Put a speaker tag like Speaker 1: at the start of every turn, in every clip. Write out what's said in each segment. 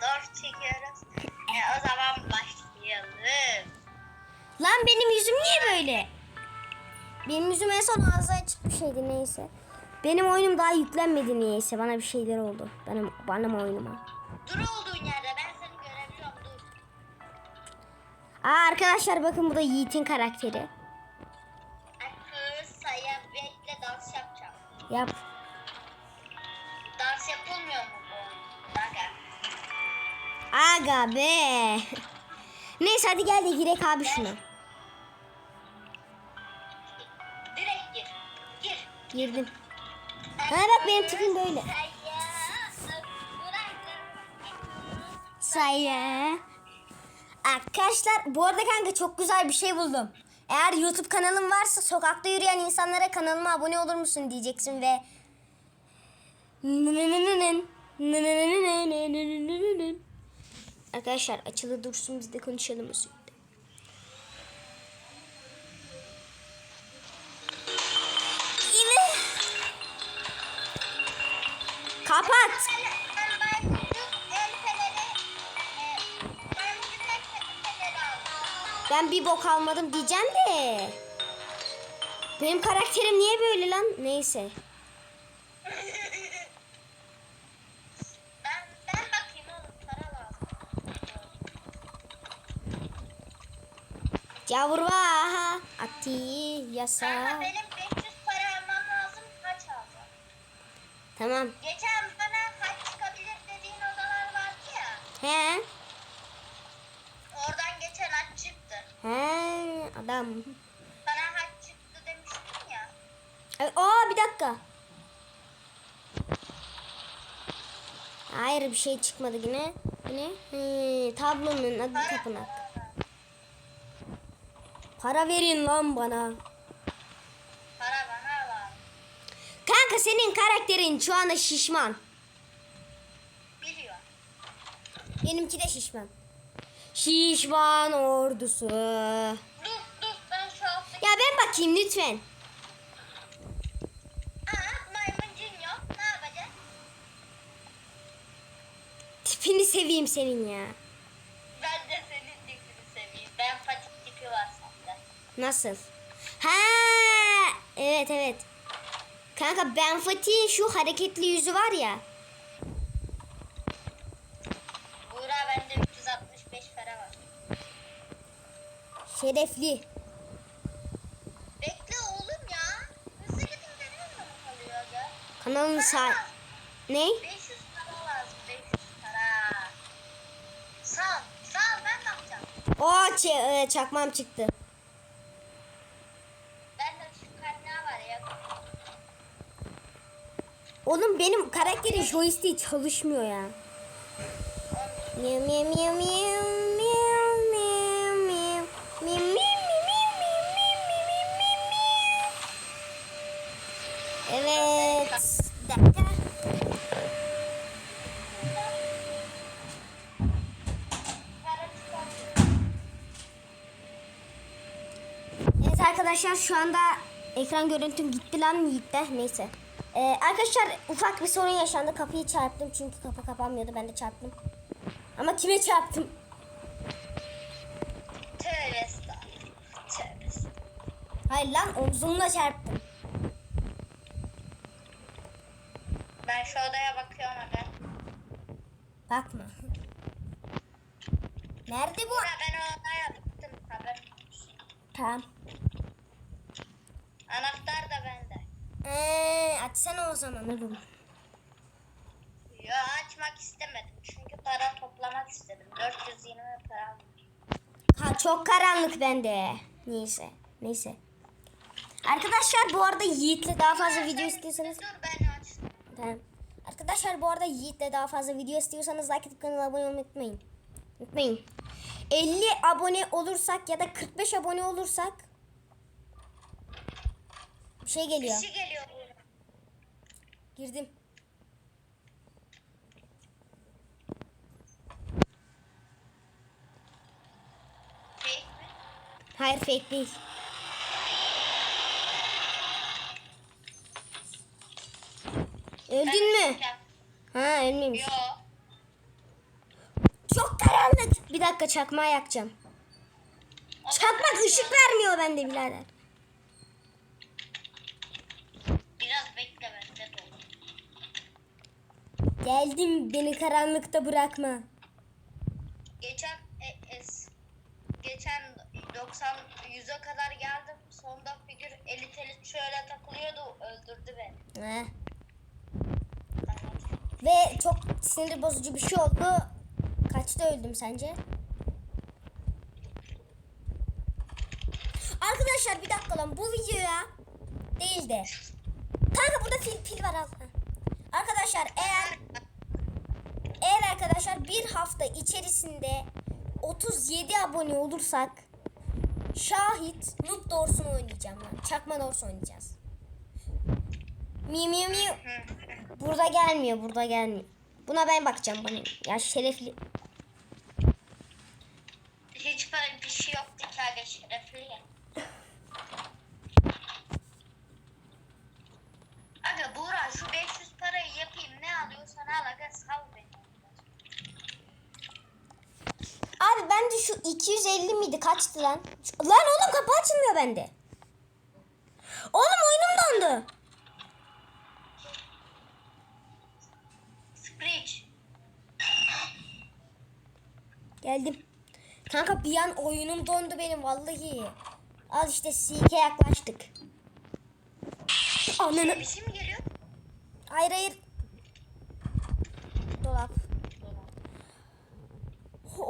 Speaker 1: doğru çekiyoruz. E, o zaman başlayalım.
Speaker 2: Lan benim yüzüm niye böyle? Benim yüzüm en son ağzı açık bir şeydi neyse. Benim oyunum daha yüklenmedi niyeyse. Bana bir şeyler oldu. Benim, benim oyunuma.
Speaker 1: Dur olduğun yerde ben seni görebiliyorum dur.
Speaker 2: Aa arkadaşlar bakın bu da Yiğit'in karakteri.
Speaker 1: Akıl saya bekle dans yapacağım.
Speaker 2: Yap.
Speaker 1: Aga
Speaker 2: be. Neyse hadi gel de girek abi şuna. Girdim. Ha bak benim tipim böyle. Sayı. Arkadaşlar bu arada kanka çok güzel bir şey buldum. Eğer YouTube kanalın varsa sokakta yürüyen insanlara kanalıma abone olur musun diyeceksin ve Arkadaşlar açılı dursun biz de konuşalım müzikte. Yine. Kapat. Ben bir bok almadım diyeceğim de. Benim karakterim niye böyle lan? Neyse.
Speaker 1: Ben, ben bakayım oğlum para lazım.
Speaker 2: Yavruva ati yasa.
Speaker 1: Kanka benim 500 para almam lazım kaç alacağım?
Speaker 2: Tamam.
Speaker 1: Geçen bana kaç çıkabilir dediğin odalar vardı ya.
Speaker 2: He.
Speaker 1: Oradan geçen aç çıktı.
Speaker 2: He adam.
Speaker 1: Bana haç çıktı demiştin ya.
Speaker 2: Ay, Aa bir dakika. Hayır bir şey çıkmadı yine. Bu ne? He, tablonun adı
Speaker 1: Para,
Speaker 2: tapınak.
Speaker 1: Para,
Speaker 2: verin lan bana.
Speaker 1: para bana lazım.
Speaker 2: Kanka senin karakterin şu anda şişman.
Speaker 1: Biliyor.
Speaker 2: Benimki de şişman. Şişman ordusu.
Speaker 1: Dur dur ben şu altta.
Speaker 2: Ya ben bakayım lütfen.
Speaker 1: Aa maymuncun yok. Ne yapacağız?
Speaker 2: Tipini seveyim senin ya. Nasıl? Ha, evet evet. Kanka Ben Fatih'in şu hareketli yüzü var ya.
Speaker 1: Buğra bende 365 para var.
Speaker 2: Şerefli.
Speaker 1: Bekle oğlum ya. Hızlı gidin demiyor mu kalıyor ya?
Speaker 2: Kanalın sağ... Ne?
Speaker 1: 500 para lazım. 500 para. Sal. Sal ben ne yapacağım?
Speaker 2: O ç- e, çakmam çıktı. Oğlum benim karakterin joystick'i çalışmıyor ya. Evet. Evet arkadaşlar şu anda ekran görüntüm gitti lan Yiğit'te neyse. Ee, arkadaşlar ufak bir sorun yaşandı kapıyı çarptım çünkü kapı kapanmıyordu ben de çarptım. Ama kime çarptım?
Speaker 1: Tövbe estağfurullah. Tövbe estağfurullah.
Speaker 2: Hayır lan omzumla çarptım.
Speaker 1: Ben şu odaya bakıyorum aga.
Speaker 2: Bakma. Nerede bu?
Speaker 1: Buğra ben o odaya baktım. Olsun.
Speaker 2: Tamam.
Speaker 1: Anahtar
Speaker 2: açsana o zaman oğlum.
Speaker 1: Yo açmak istemedim. Çünkü para toplamak istedim. 420 para.
Speaker 2: Ha çok karanlık bende. Neyse. Neyse. Arkadaşlar bu arada Yiğit'le daha fazla video istiyorsanız
Speaker 1: Dur ben açtım.
Speaker 2: Tamam. Arkadaşlar bu arada Yiğit'le daha fazla video istiyorsanız like atıp kanala abone olmayı unutmayın. Unutmayın. 50 abone olursak ya da 45 abone olursak bir şey geliyor.
Speaker 1: Kişi geliyor Buğra.
Speaker 2: Girdim.
Speaker 1: Fake mi?
Speaker 2: Hayır fake değil. Öldün mü? Ha ölmemiş.
Speaker 1: Yo.
Speaker 2: Çok karanlık. Bir dakika çakmağı yakacağım. Çakmak ışık vermiyor bende birader.
Speaker 1: Biraz bekle olur.
Speaker 2: Geldim beni karanlıkta bırakma.
Speaker 1: Geçen e, es, geçen 90 100'e kadar geldim. Sonda figür elit elit şöyle takılıyordu. Öldürdü beni. Evet.
Speaker 2: Ve çok sinir bozucu bir şey oldu. Kaçta öldüm sence? Arkadaşlar bir dakika lan bu videoya değil de. Kanka burada pil, pil var. Heh. Arkadaşlar eğer arkadaşlar bir hafta içerisinde 37 abone olursak Şahit Noob Dors'unu oynayacağım lan. Çakma Dors oynayacağız. Mi mi mi. Burada gelmiyor, burada gelmiyor. Buna ben bakacağım bana. Ya şerefli.
Speaker 1: Hiç böyle bir şey yoktu ki şerefli ya. Aga Buğra şu 500 parayı yapayım ne alıyorsan al aga sal beni.
Speaker 2: Abi bence şu 250 miydi? Kaçtı lan? Şu- Lan oğlum kapı açılmıyor bende. Oğlum oyunum dondu.
Speaker 1: Screech.
Speaker 2: Geldim. Kanka bir an oyunum dondu benim vallahi. Al işte Seek'e yaklaştık. Ananı.
Speaker 1: Bir şey mi geliyor?
Speaker 2: Hayır hayır.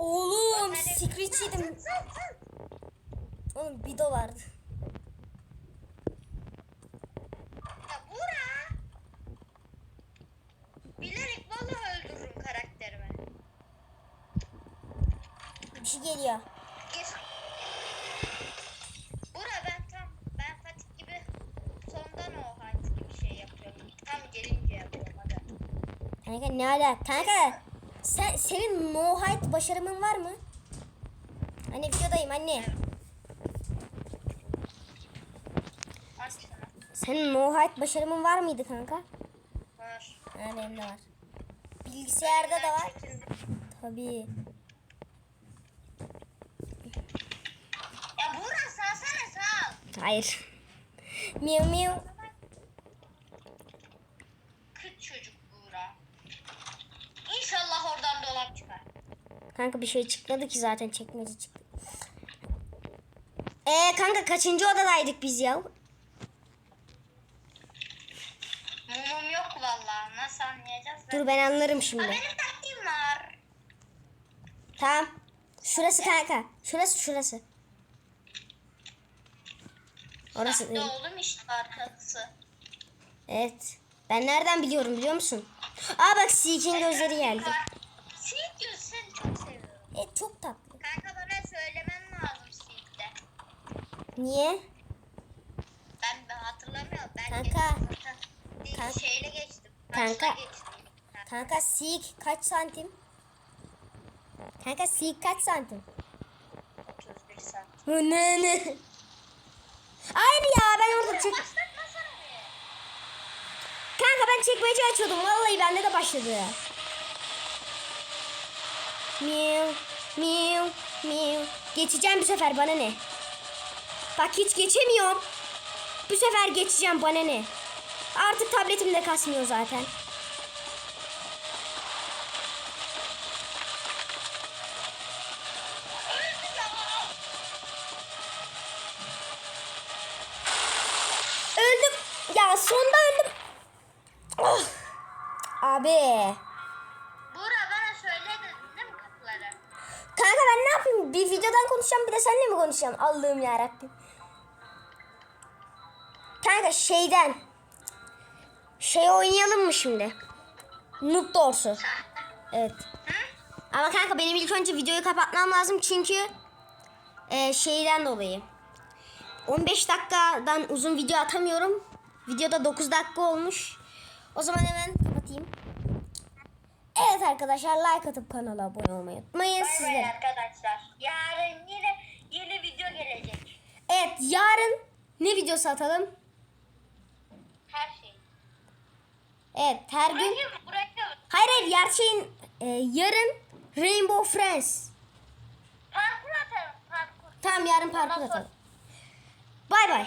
Speaker 2: Oğlum Secret yedim. Oğlum bir dolardı.
Speaker 1: Ya Buğra. Bilerek vallahi öldürürüm karakterimi.
Speaker 2: Bir şey geliyor.
Speaker 1: Gir. Buğra ben tam ben Fatih gibi sondan o hayat gibi şey yapıyorum. Tam gelince yapıyorum aga.
Speaker 2: Kanka ne ala? Kanka sen senin height başarımın var mı? Anne videodayım anne. Senin height başarımın var mıydı kanka?
Speaker 1: Var.
Speaker 2: Ha benim de var. Bilgisayarda da var. Tabii.
Speaker 1: Ya Buğra salsana sal.
Speaker 2: Hayır. Miu miu. Kanka bir şey çıkmadı ki zaten çekmece çıktı. Ee kanka kaçıncı odadaydık biz ya?
Speaker 1: Mumum yok vallahi. Nasıl anlayacağız?
Speaker 2: Dur ben anlarım
Speaker 1: Aa,
Speaker 2: şimdi.
Speaker 1: benim taktiğim var.
Speaker 2: Tamam. Şurası kanka. Şurası şurası. Orası
Speaker 1: Sahte
Speaker 2: değil.
Speaker 1: oğlum işte arkası.
Speaker 2: Evet. Ben nereden biliyorum biliyor musun? Aa bak Seek'in gözleri geldi.
Speaker 1: Siyik göz
Speaker 2: Evet çok tatlı.
Speaker 1: Kanka bana söylemen lazım Siyik'te.
Speaker 2: Niye?
Speaker 1: Ben, ben hatırlamıyorum. Ben
Speaker 2: Kanka.
Speaker 1: zaten.
Speaker 2: Kanka.
Speaker 1: Şeyle geçtim.
Speaker 2: Kanka.
Speaker 1: Geçtim.
Speaker 2: Kanka Seek kaç santim? Kanka Seek kaç santim?
Speaker 1: 31 santim.
Speaker 2: Ne ne? Hayır ya ben orada çek... Kanka ben çekmece açıyordum. Vallahi bende de başladı. Miu, miu, miu. Geçeceğim bu sefer bana ne? Bak hiç geçemiyorum. Bu sefer geçeceğim bana ne? Artık tabletim de kasmıyor zaten. Öldüm. Ya sonda öldüm. Oh. Abi. Kanka ben ne yapayım? Bir videodan konuşacağım bir de seninle mi konuşacağım? Allah'ım yarabbim. Kanka şeyden. Şey oynayalım mı şimdi? Noob Dors'u. Evet. Ama kanka benim ilk önce videoyu kapatmam lazım çünkü e, şeyden dolayı. 15 dakikadan uzun video atamıyorum. Videoda 9 dakika olmuş. O zaman hemen. Evet arkadaşlar like atıp kanala abone olmayı unutmayın
Speaker 1: Bay bay
Speaker 2: sizlere.
Speaker 1: arkadaşlar. Yarın yine yeni video gelecek.
Speaker 2: Evet yarın ne videosu atalım?
Speaker 1: Her şey.
Speaker 2: Evet her gün.
Speaker 1: Bırakın bırakın.
Speaker 2: Hayır hayır yer şeyin e, yarın Rainbow Friends.
Speaker 1: Parkur atalım parkur.
Speaker 2: Tamam yarın parkur
Speaker 1: Ondan sonra-
Speaker 2: atalım. Bay bay.